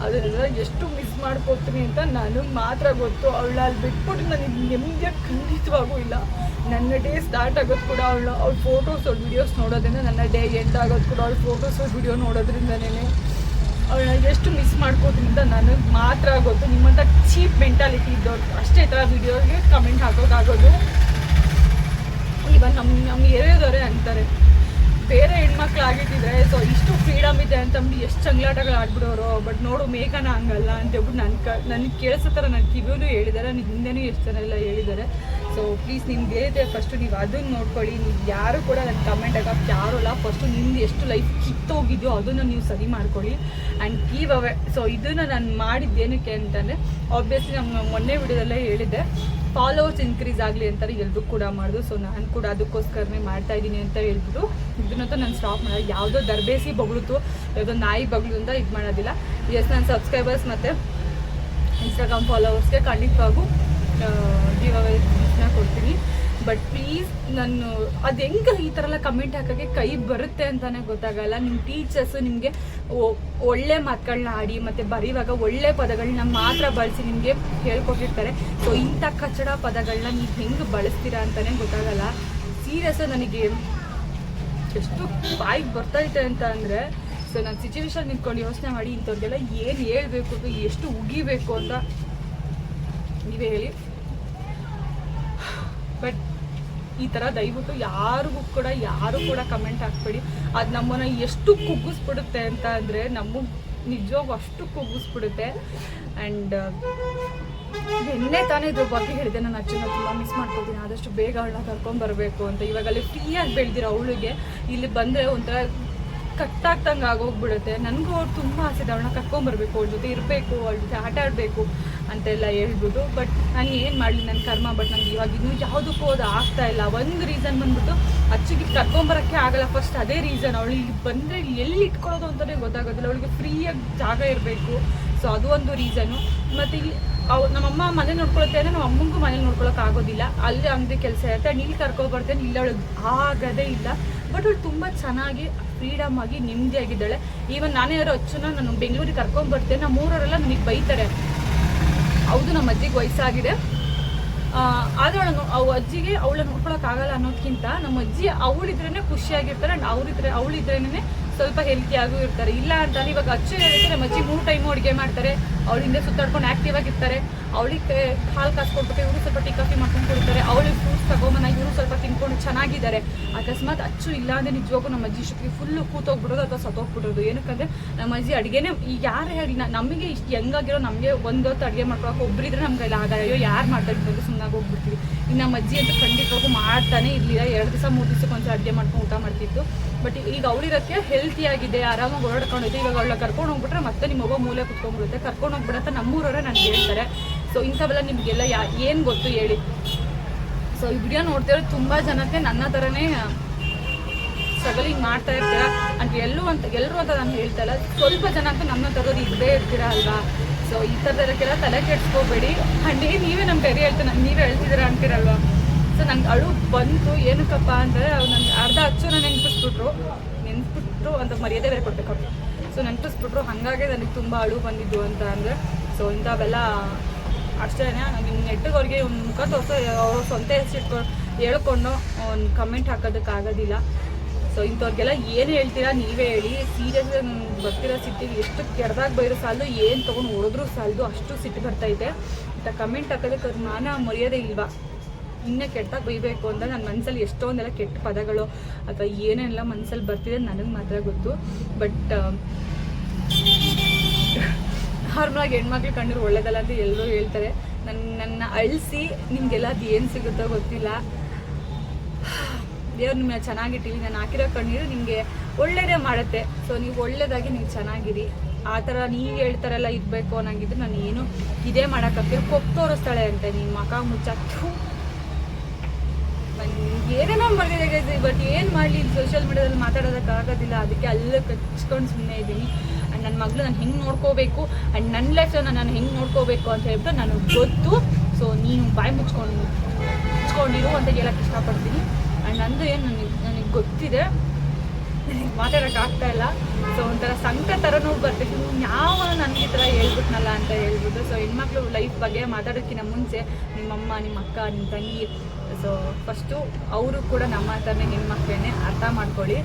ಅದನ್ನೆಲ್ಲ ಎಷ್ಟು ಮಿಸ್ ಮಾಡ್ಕೋತೀನಿ ಅಂತ ನನಗೆ ಮಾತ್ರ ಗೊತ್ತು. ಅವಳು ಬಿಟ್ಬಿಟ್ಟು ನನಗೆ ನೆಮ್ಮದಿಯಾಗಿ ಖಂಡಿತವಾಗೂ ಇಲ್ಲ. ನನ್ನ ಡೇ ಸ್ಟಾರ್ಟ್ ಆಗೋದು ಕೂಡ ಅವಳ, ಅವ್ಳ ಫೋಟೋಸ್ ಅವ್ಳ ವಿಡಿಯೋಸ್ ನೋಡೋದ್ರಿಂದ ನನ್ನ ಡೇ ಎಂಡ್ ಆಗೋದು ಕೂಡ ಅವಳ ಫೋಟೋಸ್ ವಿಡಿಯೋ ನೋಡೋದ್ರಿಂದನೇ ಅವಳನ್ನ ಎಷ್ಟು ಮಿಸ್ ಮಾಡ್ಕೋತೀನಿ ಅಂತ ನನಗೆ ಮಾತ್ರ ಗೊತ್ತು. ನಿಮ್ಮಂಥ ಚೀಪ್ ಮೆಂಟಾಲಿಟಿ ಇದ್ದವ್ರು, ಅಷ್ಟೇ ಥರ ವಿಡಿಯೋಗೆ ಕಮೆಂಟ್ ಹಾಕೋಕ್ಕಾಗೋದು ಇವನ್ ನಮ್ಮ ನಮ್ಮ ಏರಿಯಾದವರೇ ಅಂತಾರೆ ಬೇರೆ ಹೆಣ್ಮಕ್ಳು ಆಗಿದ್ದಿದ್ರೆ ಸೊ ಇಷ್ಟು ಫ್ರೀಡಮ್ ಇದೆ ಅಂತಂದು ಎಷ್ಟು ಚಂಗ್ಲಾಟಗಳು ಆಡ್ಬಿಡೋರು ಬಟ್ ನೋಡು ಮೇಘನ ಹಂಗಲ್ಲ ಅಂತ ಹೇಳ್ಬಿಟ್ಟು ನನ್ನ ಕ ನನಗೆ ಕೇಳಿಸೋ ಥರ ನನ್ನ ಕಿವಿಯೂ ಹೇಳಿದ್ದಾರೆ ನನ್ನ ಹಿಂದೆನೂ ಎಷ್ಟು ಜನ ಎಲ್ಲ ಹೇಳಿದ್ದಾರೆ. ಸೊ ಪ್ಲೀಸ್ ನಿಮ್ಗೆ ಏನಿದೆ ಫಸ್ಟು ನೀವು ಅದನ್ನು ನೋಡ್ಕೊಳ್ಳಿ, ನೀವು ಯಾರು ಕೂಡ ನನ್ನ ಕಮೆಂಟ್ ಆಗಕ್ಕೆ ಯಾರು ಅಲ್ಲ ಫಸ್ಟು ನಿಮ್ದು ಎಷ್ಟು ಲೈಫ್ ಕಿತ್ತೋಗಿದೆಯೋ ಅದನ್ನು ನೀವು ಸರಿ ಮಾಡ್ಕೊಳ್ಳಿ ಆ್ಯಂಡ್ ಕೀವ್ ಅವೇ ಸೊ ಇದನ್ನು ನಾನು ಮಾಡಿದ್ದೇನಕ್ಕೆ ಅಂತಂದರೆ ಆಬ್ವಿಯಸ್ಲಿ ನಮ್ಮ ಮೊನ್ನೆ ವಿಡಿಯೋದಲ್ಲೇ ಹೇಳಿದ್ದೆ. ಫಾಲೋವರ್ಸ್ ಇನ್ಕ್ರೀಸ್ ಆಗಲಿ ಅಂತಾರೆ ಎಲ್ಲರೂ ಕೂಡ ಮಾಡೋದು. ಸೊ ನಾನು ಕೂಡ ಅದಕ್ಕೋಸ್ಕರನೇ ಮಾಡ್ತಾ ಇದ್ದೀನಿ ಅಂತ ಹೇಳ್ಬಿಟ್ಟು ಇದನ್ನಂತೂ ನಾನು ಸ್ಟಾಪ್ ಮಾಡೋದು. ಯಾವುದೋ ದರ್ಬೇಸಿ ಬಗ್ಳುತ್ತು. ಯಾವುದೋ ನಾಯಿ ಬಗ್ಳು ಅಂತ ಇದು ಮಾಡೋದಿಲ್ಲ. ಎಸ್ ನನ್ನ ಸಬ್ಸ್ಕ್ರೈಬರ್ಸ್ ಮತ್ತು ಇನ್ಸ್ಟಾಗ್ರಾಮ್ ಫಾಲೋವರ್ಸ್ಗೆ ಖಂಡಿತವಾಗೂ ಅವೇನ ಕೊಡ್ತೀನಿ. ಬಟ್ ಪ್ಲೀಸ್ ನಾನು ಅದು ಹೆಂಗೆ ಈ ಥರ ಎಲ್ಲ ಕಮೆಂಟ್ ಹಾಕೋಕ್ಕೆ ಕೈ ಬರುತ್ತೆ ಅಂತಲೇ ಗೊತ್ತಾಗಲ್ಲ. ನಿಮ್ಮ ಟೀಚರ್ಸು ನಿಮಗೆ ಒಳ್ಳೆ ಮಾತುಗಳನ್ನ ಆಡಿ ಮತ್ತು ಬರೀವಾಗ ಒಳ್ಳೆ ಪದಗಳನ್ನ ಮಾತ್ರ ಬಳಸಿ ನಿಮಗೆ ಹೇಳ್ಕೊಟ್ಟಿರ್ತಾರೆ. ಸೊ ಇಂಥ ಕಚ್ಚಡ ಪದಗಳನ್ನ ನೀವು ಹೆಂಗೆ ಬಳಸ್ತೀರಾ ಅಂತಲೇ ಗೊತ್ತಾಗಲ್ಲ. ಸೀರಿಯಸ್ಸು ನನಗೆ ಎಷ್ಟು ಬಾಯಿಗೆ ಬರ್ತೈತೆ ಅಂತ ಅಂದರೆ ಸೊ ನಾನು ಸಿಚುವೇಶನ್ ನಿಂತ್ಕೊಂಡು ಯೋಚನೆ ಮಾಡಿ ಇಂಥವ್ರಿಗೆಲ್ಲ ಏನು ಹೇಳ್ಬೇಕು, ಎಷ್ಟು ಉಗಿಬೇಕು ಅಂತ ನೀವೇ ಹೇಳಿ. ಬಟ್ ಈ ಥರ ದಯವಿಟ್ಟು ಯಾರಿಗೂ ಕೂಡ, ಯಾರು ಕೂಡ ಕಮೆಂಟ್ ಹಾಕ್ಬೇಡಿ. ಅದು ನಮ್ಮನ್ನ ಎಷ್ಟು ಕುಗ್ಗಿಸ್ಬಿಡುತ್ತೆ ಅಂತ ಅಂದರೆ ನಮಗೆ ನಿಜವಾಗೂ ಅಷ್ಟು ಕುಗ್ಗಿಸ್ಬಿಡುತ್ತೆ ಆ್ಯಂಡ್ ನಿನ್ನೆ ತಾನೇ ಇದ್ರ ಬಗ್ಗೆ ಹೇಳಿದೆ ನಾನು ಅಜ್ಜನ ತುಂಬ ಮಿಸ್ ಮಾಡ್ಕೊತೀನಿ ಆದಷ್ಟು ಬೇಗ ಅವಳನ್ನ ಕರ್ಕೊಂಬರ್ಬೇಕು ಅಂತ. ಇವಾಗ ಅಲ್ಲಿ ಫ್ರೀಯಾಗಿ ಬೆಳೆದಿರೋ ಅವಳಿಗೆ ಇಲ್ಲಿ ಬಂದರೆ ಒಂಥರ ಕಟ್ಟಾಗ್ದಂಗೆ ಆಗೋಗ್ಬಿಡುತ್ತೆ. ನನಗೂ ಅವ್ರು ತುಂಬ ಆಸೆ ಇದೆ, ಅವಳನ್ನ ಕರ್ಕೊಂಬರ್ಬೇಕು ಅವ್ಳ ಜೊತೆ ಇರಬೇಕು, ಅವಳ ಜೊತೆ ಆಟ ಆಡಬೇಕು. ಅಂತೆಲ್ಲ ಹೇಳ್ಬಿಟ್ಟು ಬಟ್ ನಾನು ಏನು ಮಾಡಲಿ ನನ್ನ ಕರ್ಮ ಬಟ್ ನನಗೆ ಇವಾಗ ಇನ್ನೂ ಯಾವುದಕ್ಕೂ ಅದು ಆಗ್ತಾ ಇಲ್ಲ. ಒಂದು ರೀಸನ್ ಬಂದ್ಬಿಟ್ಟು ಅಚ್ಚಿಗೆ ಕರ್ಕೊಂಬರೋಕ್ಕೆ ಆಗಲ್ಲ. ಫಸ್ಟ್ ಅದೇ ರೀಸನ್ ಅವಳು ಇಲ್ಲಿ ಬಂದರೆ ಎಲ್ಲಿ ಇಟ್ಕೊಳ್ಳೋದು ಅಂತಲೇ ಗೊತ್ತಾಗೋದಿಲ್ಲ. ಅವಳಿಗೆ ಫ್ರೀಯಾಗಿ ಜಾಗ ಇರಬೇಕು. ಸೊ ಅದು ಒಂದು ರೀಸನು ಮತ್ತು ಇಲ್ಲಿ ಅವ್ ನಮ್ಮಮ್ಮ ಮನೆ ನೋಡ್ಕೊಳತ್ತೆ ಅಂದರೆ ನಮ್ಮ ಅಮ್ಮಂಗೂ ಮನೆ ನೋಡ್ಕೊಳಕ್ಕೆ ಆಗೋದಿಲ್ಲ. ಅಲ್ಲಿ ಅಂಗಡಿ ಕೆಲಸ ಇರುತ್ತೆ. ನೀನು ಕರ್ಕೊಬರ್ತೇನೆ ಇಲ್ಲ ಅವಳಿಗೆ ಆಗದೇ ಇಲ್ಲ. ಬಟ್ ಅವಳು ತುಂಬ ಚೆನ್ನಾಗಿ ಫ್ರೀಡಮ್ ಆಗಿ, ನೆಮ್ಮದಿಯಾಗಿದ್ದಾಳೆ. ಈವನ್ ನಾನೇ ಯಾರೋ ಅಚ್ಚುನ ನಾನು ಬೆಂಗಳೂರಿಗೆ ಕರ್ಕೊಂಬರ್ತೇನೆ. ನಮ್ಮ ಊರವರೆಲ್ಲ ನನಗೆ ಬೈತಾರೆ. ಹೌದು, ನಮ್ಮ ಅಜ್ಜಿಗೆ ವಯಸ್ಸಾಗಿದೆ. ಆದ್ರೆ ಅವ್ ಅಜ್ಜಿಗೆ ಅವಳ ನೋಡ್ಕೊಳಕ್ಕಾಗಲ್ಲ ಅನ್ನೋದ್ಕಿಂತ ನಮ್ಮ ಅಜ್ಜಿ ಅವಳಿದ್ರೇ ಖುಷಿಯಾಗಿರ್ತಾರೆ ಆ್ಯಂಡ್ ಅವಳಿದ್ರೆ ಅವಳಿದ್ರೇನೆ ಸ್ವಲ್ಪ ಹೆಲ್ತಿಯಾಗೂ ಇರ್ತಾರೆ. ಇಲ್ಲ ಅಂತ ಇವಾಗ ಅಚ್ಚು ಹೇಳಿದ್ರೆ ನಮ್ಮ ಅಜ್ಜಿ ಮೂರು ಟೈಮು ಅಡುಗೆ ಮಾಡ್ತಾರೆ. ಅವಳಿಂದ ಸುತ್ತಾಡ್ಕೊಂಡು ಆಕ್ಟಿವ್ ಆಗಿರ್ತಾರೆ. ಅವಳಿಗೆ ಹಾಲು ಕಾಸ್ಕೊಟ್ಬಿಟ್ಟು ಇವರು ಸ್ವಲ್ಪ ಟೀ ಕಾಫಿ ಮಾಡ್ಕೊಂಡು ಕೊಡ್ತಾರೆ. ಅವಳಿಗೆ ಫ್ರೂಟ್ಸ್ ತಗೊಂಬನ ಇವರು ಸ್ವಲ್ಪ ತಿನ್ಕೊಂಡು ಚೆನ್ನಾಗಿದ್ದಾರೆ. ಅಕಸ್ಮಾತ್ ಅಚ್ಚು ಇಲ್ಲ ನಿಜವಾಗೂ ನಮ್ಮ ಅಜ್ಜಿ ಶಕ್ತಿ ಫುಲ್ಲು ಕೂತೋಗ್ಬಿಡೋದು ಅಥವಾ ಸತ್ತೋಗ್ಬಿಡೋದು. ಏನಕ್ಕಂದ್ರೆ ನಮ್ಮ ಅಜ್ಜಿ ಅಡುಗೆನೇ ಯಾರೇ ಹೇಳಿ ನಮಗೆ ಇಷ್ಟು ಹೆಂಗಾಗಿರೋ ನಮಗೆ ಒಂದೊತ್ತು ಅಡುಗೆ ಮಾಡ್ಕೊಳಕ್ಕೆ ಒಬ್ಬರಿದ್ರೆ ನಮ್ಗೆ ಎಲ್ಲ ಆಗಲ್ಲ ಅಯ್ಯೋ ಯಾರು ಮಾಡ್ತಾ ಸುಮ್ಮನೆ ಸುಮ್ಮನಾಗಿ ಹೋಗ್ಬಿಡ್ತೀವಿ. ಇನ್ನು ನಮ್ಮ ಅಜ್ಜಿ ಅಂತ ಖಂಡಿತವಾಗೂ ಮಾಡ್ತಾನೆ ಇರಲಿಲ್ಲ. ಎರಡು ದಿವಸ, ಮೂರು ದಿವಸಕ್ಕೆ ಒಂದ್ಸಲ ಅಡುಗೆ ಮಾಡ್ಕೊಂಡು ಊಟ ಮಾಡ್ತಿತ್ತು. ಬಟ್ ಈಗ ಅವಳಿರೋಕ್ಕೆ ಹೆಲ್ತಿಯಾಗಿದೆ ಆರಾಮಾಗಿ ಓಡಾಡ್ಕೊಂಡೈತೆ ಇವಾಗ ಅವಳ ಕರ್ಕೊಂಡು ಹೋಗ್ಬಿಟ್ರೆ ಮತ್ತೆ ನಿಮ್ಮ ಮೂಲೆ ಕುತ್ಕೊಂಡ್ಬಿಡುತ್ತೆ. ಕರ್ಕೊಂಡು ಹೋಗ್ಬಿಡತ್ತೆ, ನಮ್ಮೂರವರೇ ನನಗೆ ಹೇಳ್ತಾರೆ. ಸೊ ಇಂಥವೆಲ್ಲ ನಿಮಗೆಲ್ಲ ಯಾ, ಏನು ಗೊತ್ತು ಹೇಳಿ? ಸೊ ಈ ವಿಡಿಯೋ ನೋಡ್ತಿರೋ ತುಂಬ ಜನಕ್ಕೆ ನನ್ನ ಥರನೇ ಸ್ಟ್ರಗಲಿಂಗ್ ಮಾಡ್ತಾ ಇರ್ತೀರಾ? ಅಂತ ಎಲ್ಲೂ ಅಂತ, ಎಲ್ಲರೂ ಅಂತ ನಾನು ಹೇಳ್ತಾ ಇಲ್ಲ. ಸ್ವಲ್ಪ ಜನಕ್ಕೆ ನನ್ನ ಥರದ್ದು ಇದ್ದೇ ಇರ್ತೀರ ಅಲ್ವಾ? ಸೊ ಈ ಥರದಕ್ಕೆಲ್ಲ ತಲೆ ಕೆಡ್ಸ್ಕೋಬೇಡಿ. ಆ್ಯಂಡ್ ನೀವೇ ನಮ್ಮ ಕೈಗೆ ಹೇಳ್ತೀನಿ ನೀವೇ ಹೇಳ್ತಿದ್ದೀರಾ ಅಂತೀರಲ್ವಾ? ಸೊ ನಂಗೆ ಅಳು ಬಂತು, ಏನಕ್ಕಪ್ಪ ಅಂದರೆ, ಅವ್ರು ನನಗೆ ಅರ್ಧ ಹಚ್ಚು ನಾನು ನೆನ್ಪಿಸ್ಬಿಟ್ರು. ನೆನ್ಪಿಟ್ರು ಅಂತ ಮರ್ಯಾದೆ ಬೇರೆ ಕೊಡ್ಬೇಕು ಸೊ ನೆನ್ಪಿಸ್ಬಿಟ್ರು, ಹಾಗಾಗಿ ನನಗೆ ತುಂಬ ಅಳು ಬಂದಿದ್ದು ಅಂತ ಅಂದರೆ ಸೊ ಇಂಥವೆಲ್ಲ ಅಷ್ಟೇ ನನಗೆ ನೆಟ್ಟಿಗೆ ಒಂದು ಮುಖ ತೋರಿಸೋ, ಅವ್ರ ಸ್ವಂತ ಹೆಸರಿಟ್ಕೊಂಡು ಹೇಳ್ಕೊಂಡು ಒಂದು ಕಮೆಂಟ್ ಹಾಕೋದಕ್ಕಾಗೋದಿಲ್ಲ. ಸೊ ಇಂಥವ್ರಿಗೆಲ್ಲ ಏನು ಹೇಳ್ತೀರಾ ನೀವೇ ಹೇಳಿ. ಸೀರಿಯಸ್ ಬರ್ತಿರೋ ಸಿಟ್ಟಿಗೆ ಎಷ್ಟು ಕೆಡ್ದಾಗ ಬೈರೋ ಸಾಲದು, ಏನು ತೊಗೊಂಡು ಹೊಡೆದ್ರೂ ಸಾಲದು, ಅಷ್ಟು ಸಿಟ್ಟು ಬರ್ತೈತೆ. ಅಂತ ಕಮೆಂಟ್ ಹಾಕೋದಕ್ಕೆ ಅದು ಮಾನ ಮರ್ಯಾದೆ ಇಲ್ವಾ? ಇನ್ನೇ ಕೆಟ್ಟದಾಗ ಬೈಬೇಕು ಅಂತ ನನ್ನ ಮನಸ್ಸಲ್ಲಿ ಎಷ್ಟೊಂದೆಲ್ಲ ಕೆಟ್ಟ ಪದಗಳು ಅಥವಾ ಏನೆಲ್ಲ ಮನಸ್ಸಲ್ಲಿ ಬರ್ತಿದೆ ನನಗೆ ಮಾತ್ರ ಗೊತ್ತು. ಬಟ್ ನಾರ್ಮಲಾಗಿ ಹೆಣ್ಮಕ್ಳು ಕಂಡ್ರೆ ಒಳ್ಳೇದಲ್ಲ ಅಂತ ಎಲ್ಲರೂ ಹೇಳ್ತಾರೆ. ನನ್ನ ನನ್ನ ಅಳಿಸಿ ನಿಮಗೆಲ್ಲ ಅದು ಏನು ಸಿಗುತ್ತೋ ಗೊತ್ತಿಲ್ಲ. ದೇವ್ರು ನಿಮ್ಮನ್ನ ಚೆನ್ನಾಗಿಟ್ಟಿಲ್ಲ ನಾನು ಹಾಕಿರೋ ಕಣ್ಣೀರು ನಿಮಗೆ ಒಳ್ಳೇದೇ ಮಾಡುತ್ತೆ. ಸೊ ನೀವು ಒಳ್ಳೇದಾಗಿ ನೀವು ಚೆನ್ನಾಗಿರಿ. ಆ ಥರ ನೀವು ಹೇಳ್ತಾರಲ್ಲ ಇರಬೇಕು ಅನ್ನಂಗಿದ್ರೆ ನಾನು ಏನು ಇದೇ ಮಾಡೋಕ್ಕಾಗ್ತಿರೋ ಕೊಪ್ಪು ತೋರಿಸ್ತಾಳೆ ಅಂತೆ. ನಿಮ್ಮ ಮಕ ಮುಚ್ಚು. ಏನೇನೋ ಗೈಸ್ ಬಟ್ ಏನು ಮಾಡಲಿ ಸೋಷಿಯಲ್ ಮೀಡಿಯಾದಲ್ಲಿ ಮಾತಾಡೋದಕ್ಕಾಗೋದಿಲ್ಲ. ಅದಕ್ಕೆ ಅಲ್ಲೇ ಕಚ್ಕೊಂಡು ಸುಮ್ಮನೆ ಇದ್ದೀನಿ ನನ್ನ ಮಗಳು ನಾನು ಹೆಂಗೆ ನೋಡ್ಕೋಬೇಕು ಆ್ಯಂಡ್ ನನ್ನ ಲೈಫನ್ನು ನಾನು ಹೆಂಗೆ ನೋಡ್ಕೋಬೇಕು ಅಂತ ಹೇಳ್ಬಿಟ್ಟು ನನಗೆ ಗೊತ್ತು. ಸೊ ನೀನು ಬಾಯಿ ಮುಚ್ಕೊಂಡು ಮುಚ್ಕೊಂಡಿರು ಅಂತ ಹೇಳಕ್ಕೆ ಇಷ್ಟಪಡ್ತೀನಿ. ಆ್ಯಂಡ್ ನಂದು ಏನು ನನಗೆ ನನಗೆ ಗೊತ್ತಿದೆ. ನನಗೆ ಮಾತಾಡೋಕೆ ಆಗ್ತಾ ಇಲ್ಲ. ಸೊ ಒಂಥರ ಸಂಕಟ ಥರನೂ ಬರ್ತೀವಿ ಯಾವ ನನಗೆ ಈ ಥರ ಹೇಳ್ಬಿಟ್ನಲ್ಲ ಅಂತ ಹೇಳ್ಬಿಟ್ಟು. ಸೊ ಹೆಣ್ಮಕ್ಳು ಲೈಫ್ ಬಗ್ಗೆ ಮಾತಾಡೋಕ್ಕಿಂತ ಮುಂಚೆ ನಿಮ್ಮಮ್ಮ ನಿಮ್ಮ ಅಕ್ಕ ನಿಮ್ಮ ತಂಗಿ ಸೊ ಫಸ್ಟು ಅವರು ಕೂಡ ನಮ್ಮ ಥರನೇ ಹೆಣ್ಮಕ್ಳನ್ನೇ ಅರ್ಥ ಮಾಡ್ಕೊಳ್ಳಿ.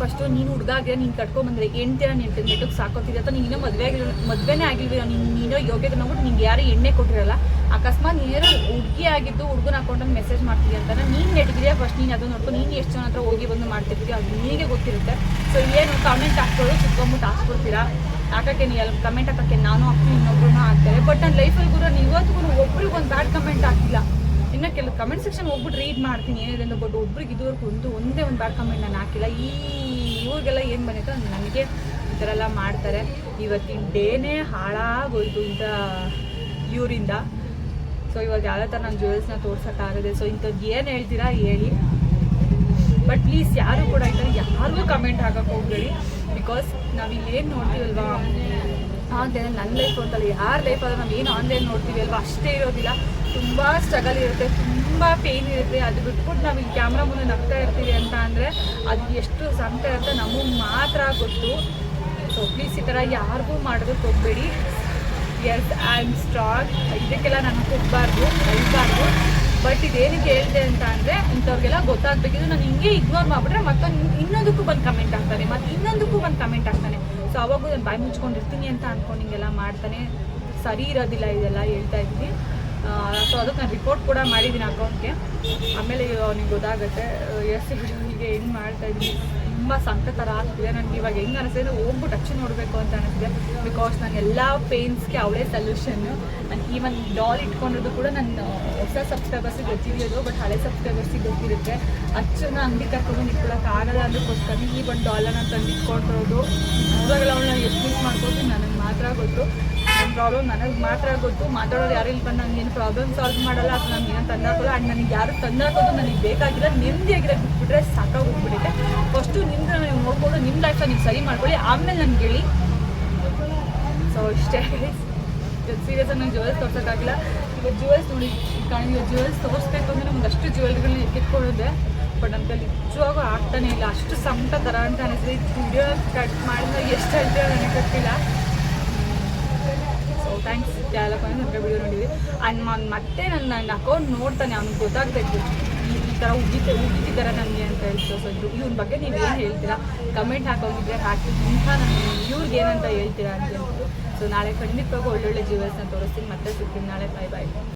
ಫಸ್ಟು ನೀನು ಹುಡುಗಾಗೆ ನೀನು ಕಟ್ಕೊಂಬಂದ್ರೆ ಹೆಣ್ತೀರ ನೀನು ನೆಟ್ಟಕ್ಕೆ ಸಾಕೋತಿದ್ದೆ. ಅಥವಾ ನೀನು ಮದುವೆ ಆಗಿಲ್ಲ ಮದುವೆನೇ ಆಗಿಲ್ವಿ ನೀನು ನೀನೋ ಯೋಗ್ಯತೆ ನೋಡ್ಬಿಟ್ಟು ನಿಂಗೆ ಯಾರು ಎಣ್ಣೆ ಕೊಟ್ಟಿರಲ್ಲ, ಅಕಸ್ಮಾತ್ ನೀನು ಹುಡುಗಿ ಆಗಿದ್ದು ಹುಡುಗನ ಹಾಕೊಂಡು ಮೆಸೇಜ್ ಮಾಡ್ತೀಯ ಅಂತಾನೆ ನೀನು ನೆಟ್ಟಿದೆಯಾ ಫಸ್ಟ್ ನೀನು ಅದು ನೋಡ್ಕೊಂಡು ನೀನು ಎಷ್ಟು ಜನ ಹತ್ರ ಹೋಗಿ ಬಂದು ಮಾಡ್ತಿರ್ತೀವಿ ಅದು ನಿನಗೆ ಗೊತ್ತಿರುತ್ತೆ. ಸೊ ಏನು ಕಾಮೆಂಟ್ ಚಿಕ್ಕೊಂಬಿಟ್ಟು ಹಾಕ್ಸ್ಬಿಡ್ತೀರಾ? ಹಾಕಕ್ಕೆ ನೀ ಎಲ್ಲ ಕಮೆಂಟ್ ಹಾಕೋಕ್ಕೆ ನಾನು ಹಾಕ್ತೀನಿ ಇನ್ನೊಬ್ರು ಹಾಕ್ತಾರೆ. ಬಟ್ ನನ್ನ ಲೈಫಲ್ಲಿ ಕೂಡ ಇವತ್ತಿಗೂ ಒಬ್ರಿಗೆ ಒಂದು ಬ್ಯಾಡ್ ಕಮೆಂಟ್ ಹಾಕಿಲ್ಲ. ಕೆಲವು ಕಮೆಂಟ್ ಸೆಕ್ಷನ್ ಹೋಗ್ಬಿಟ್ಟು ರೀಡ್ ಮಾಡ್ತೀನಿ. ಏನಿದೆ ಬಟ್ ಒಬ್ರಿಗೆ ಇದುವರೆಗೂ ಒಂದು ಒಂದೇ ಒಂದು ಬ್ಯಾಡ್ ಕಮೆಂಟ್ ನಾನು ಹಾಕಿಲ್ಲ. ಈ ಇವ್ರಿಗೆಲ್ಲ ಏನು ಬಂದಿತ್ತು ನನಗೆ ಈ ಥರ ಎಲ್ಲ ಮಾಡ್ತಾರೆ. ಇವತ್ತಿನ ಡೇನೇ ಹಾಳಾಗೋಯ್ತು ಇಂಥ ಇವರಿಂದ. ಸೊ ಇವಾಗ ಯಾವ ಥರ ನನ್ನ ಜ್ಯುವೆಲ್ಸ್ನ ತೋರ್ಸೋಕ್ಕಾಗದೆ ಸೊ ಇಂಥದ್ದು ಏನು ಹೇಳ್ತೀರಾ ಹೇಳಿ. ಬಟ್ ಪ್ಲೀಸ್ ಯಾರು ಕೂಡ ಥರ ಯಾರಿಗೂ ಕಮೆಂಟ್ ಹಾಕಕ್ಕೆ ಹೋಗ್ಬೇಡಿ. ಬಿಕಾಸ್ ನಾವು ಏನು ನೋಡ್ತೀವಲ್ವಾ? ಆನ್ಲೈನ್ ನನ್ನ ಲೈಫ್ ಅಂತಲ್ಲ ಯಾರ ಲೈಫ್ ಆದ್ರೆ ನಾವು ಏನು ಆನ್ಲೈನ್ ನೋಡ್ತೀವಿ ಅಲ್ವಾ? ಅಷ್ಟೇ ಇರೋದಿಲ್ಲ. ತುಂಬ ಸ್ಟ್ರಗಲ್ ಇರುತ್ತೆ. ತುಂಬ ಪೇಯ್ನ್ ಇರುತ್ತೆ. ಅದು ಬಿಟ್ಬಿಟ್ಟು ನಾವು ಇಲ್ಲಿ ಕ್ಯಾಮ್ರಾ ಮುಂದೆ ನಗ್ತಾ ಇರ್ತೀವಿ ಅಂತ ಅಂದರೆ ಅದು ಎಷ್ಟು ಸಂತ ಇರುತ್ತೆ ನಮಗೆ ಮಾತ್ರ ಗೊತ್ತು. ಸೊ ಪ್ಲೀಸ್ ಈ ಥರ ಯಾರಿಗೂ ಮಾಡೋದಕ್ಕೆ ಹೋಗಬೇಡಿ. ಎಸ್ ಐ ಆಮ್ ಸ್ಟ್ರಾಂಗ್ ಇದಕ್ಕೆಲ್ಲ ನಾನು ಹೋಗಬಾರ್ದು, ಅಳ್ಬಾರ್ದು. ಬಟ್ ಇದೇನಕ್ಕೆ ಹೇಳಿದೆ ಅಂತ ಅಂದರೆ ಇಂಥವ್ರಿಗೆಲ್ಲ ಗೊತ್ತಾಗಬೇಕಿದ್ರೆ ನಾನು ಹಿಂಗೆ ಇಗ್ನೋರ್ ಮಾಡಿಬಿಟ್ರೆ ಮತ್ತೊಂದು ಇನ್ನೊಂದಕ್ಕೂ ಬಂದು ಕಮೆಂಟ್ ಆಗ್ತಾನೆ ಮತ್ತು ಇನ್ನೊಂದಕ್ಕೂ ಬಂದು ಕಮೆಂಟ್ ಆಗ್ತಾನೆ ಸೊ ಅವಾಗೂ ನಾನು ಬಾಯಿ ಮುಚ್ಕೊಂಡಿರ್ತೀನಿ ಅಂತ ಅಂದ್ಕೊಂಡು ಹಿಂಗೆಲ್ಲ ಮಾಡ್ತಾನೆ. ಸರಿ ಇರೋದಿಲ್ಲ ಇದೆಲ್ಲ ಹೇಳ್ತಾ ಇದ್ದೀನಿ ಸೊ ಅದಕ್ಕೆ ನಾನು ರಿಪೋರ್ಟ್ ಕೂಡ ಮಾಡಿದ್ದೀನಿ ಅಕೌಂಟ್ಗೆ ಆಮೇಲೆ ಅವ್ನಿಗೆ ಗೊತ್ತಾಗುತ್ತೆ ಎಸ್ ಹೀಗೆ ಹೆಂಗೆ ಮಾಡ್ತಾ ಇದ್ದೀನಿ ತುಂಬ ಸಂಕಟ ಥರ ಆಗ್ತಿದೆ ನನಗೆ ಇವಾಗ ಹೆಂಗೆ ಅನಿಸ್ತಿದೆ ಹೋಗ್ಬಿಟ್ಟು ಅಚ್ಚು ನೋಡಬೇಕು ಅಂತ ಅನಿಸಿದೆ ಬಿಕಾಸ್ ನಾನು ಎಲ್ಲ ಪೇನ್ಸ್ಗೆ ಅವಳೇ ಸೊಲ್ಯೂಷನ್ನು ನಾನು ಈವನ್ ಡಾಲ್ ಇಟ್ಕೊಂಡಿರೋದು ಕೂಡ ನನ್ನ ಹೊಸ ಸಬ್ಸ್ಕ್ರೈಬರ್ಸಿಗೆ ಗೊತ್ತಿದೆಯೋದು ಬಟ್ ಹಳೆ ಸಬ್ಸ್ಕ್ರೈಬರ್ಸಿಗೆ ಗೊತ್ತಿರುತ್ತೆ. ಅಚ್ಚನ್ನ ಅಂಗಡಿ ಕರ್ಕೊಂಡು ಆಗಲ್ಲ ಅದಕ್ಕೋಸ್ಕರ ಈ ಒಂದು ಡಾಲನ್ನ ತಂದು ಇಟ್ಕೊಂಡಿರೋದು ಅವಳನ್ನ ಎಷ್ಟು ಮಿಸ್ ಮಾಡ್ಬೋದು ನನಗೆ ಮಾತ್ರ ಗೊತ್ತು. ಪ್ರಾಬ್ಲಮ್ ನನಗೆ ಮಾತ್ರ ಗೊತ್ತು, ಮಾತಾಡೋರು ಯಾರು ಇಲ್ಲ ನನಗೆ ಏನು ಪ್ರಾಬ್ಲಮ್ ಸಾಲ್ವ್ ಮಾಡಲ್ಲ, ಅಥವಾ ನನಗೆ ಏನೋ ತಂದಾಕೋಲ್ಲ ಆ್ಯಂಡ್ ನನಗೆ ಯಾರು ತಂದಾಕೋದು ನನಗೆ ಬೇಕಾಗಿಲ್ಲ ನೆಮ್ಮದಿಯಾಗಿರೋ ಬಿಟ್ಬಿಟ್ರೆ ಸಾಕಾಗೋಗ್ಬಿಟ್ಟಿದೆ ಫಸ್ಟು ನಿಮ್ದು ನೀವು ನೋಡ್ಕೊಂಡು ನಿಮ್ಮ ಲೈಫ್ ನೀವು ಸರಿ ಮಾಡ್ಕೊಳ್ಳಿ, ಆಮೇಲೆ ನನಗೆ ಹೇಳಿ. ಸೊ ಇಷ್ಟೇ. ಸೀರಿಯಸ್ ನಂಗೆ ಜ್ಯುವೆಲ್ಸ್ ತೋರ್ಸೋಕ್ಕಾಗಿಲ್ಲ. ಈಗ ಜ್ಯುವೆಲ್ಸ್ ನೋಡಿ, ಕಾಣಿ ಜುವೆಲ್ಸ್ ತೋರಿಸ್ಬೇಕು ಅಂದರೆ ನಮ್ಗೆ ಅಷ್ಟು ಜುವೆಲ್ಗಳನ್ನ ಎತ್ತಿಟ್ಕೊಳ್ಳೋದೆ ಬಟ್ ನನ್ನ ಕೈಲಿ ನಿಜವಾಗೂ ಆಗ್ತಾನೆ ಇಲ್ಲ. ಅಷ್ಟು ಸಂಕಟ ಥರ ಅಂತ ಈ ವಿಡಿಯೋ ಕಟ್ ಮಾಡಿದ್ರೆ ಎಷ್ಟು ಹೇಳ್ತೀರ ನನಗೆ ಗೊತ್ತಿಲ್ಲ. ಥ್ಯಾಂಕ್ಸ್ ಯಾರಪ್ಪ ಹತ್ರ ವಿಡಿಯೋ ನೋಡಿದ್ವಿ. ಆ್ಯಂಡ್ ಮತ್ತೆ ನನ್ನ ನನ್ನ ಅಕೌಂಟ್ ನೋಡ್ತಾನೆ, ಅವ್ನಿಗೆ ಗೊತ್ತಾಗಬೇಕು ಈ ಥರ ಉಗಿತೆ ಉಗಿತಿದ್ದಾರೆ ನನಗೆ ಅಂತ ಹೇಳ್ತು ಸೊ ಇವ್ನ ಬಗ್ಗೆ ನೀವು ಏನು ಹೇಳ್ತೀರಾ? ಕಮೆಂಟ್ ಹಾಕೋಗಿದ್ರೆ ಹಾಕಿ, ಇಂಥ ನಾನು, ಇವ್ರಿಗೆ ಏನಂತ ಹೇಳ್ತೀರಾ ಅಂತ ಹೇಳ್ಬಿಟ್ಟು. ಸೊ ನಾಳೆ ಖಂಡಿತವಾಗೂ ಒಳ್ಳೊಳ್ಳೆ ಜೀವನ ತೋರಿಸ್ತೀನಿ. ಮತ್ತೆ ಸಿಗ್ತೀನಿ ನಾಳೆ. ಬಾಯ್ ಬಾಯ್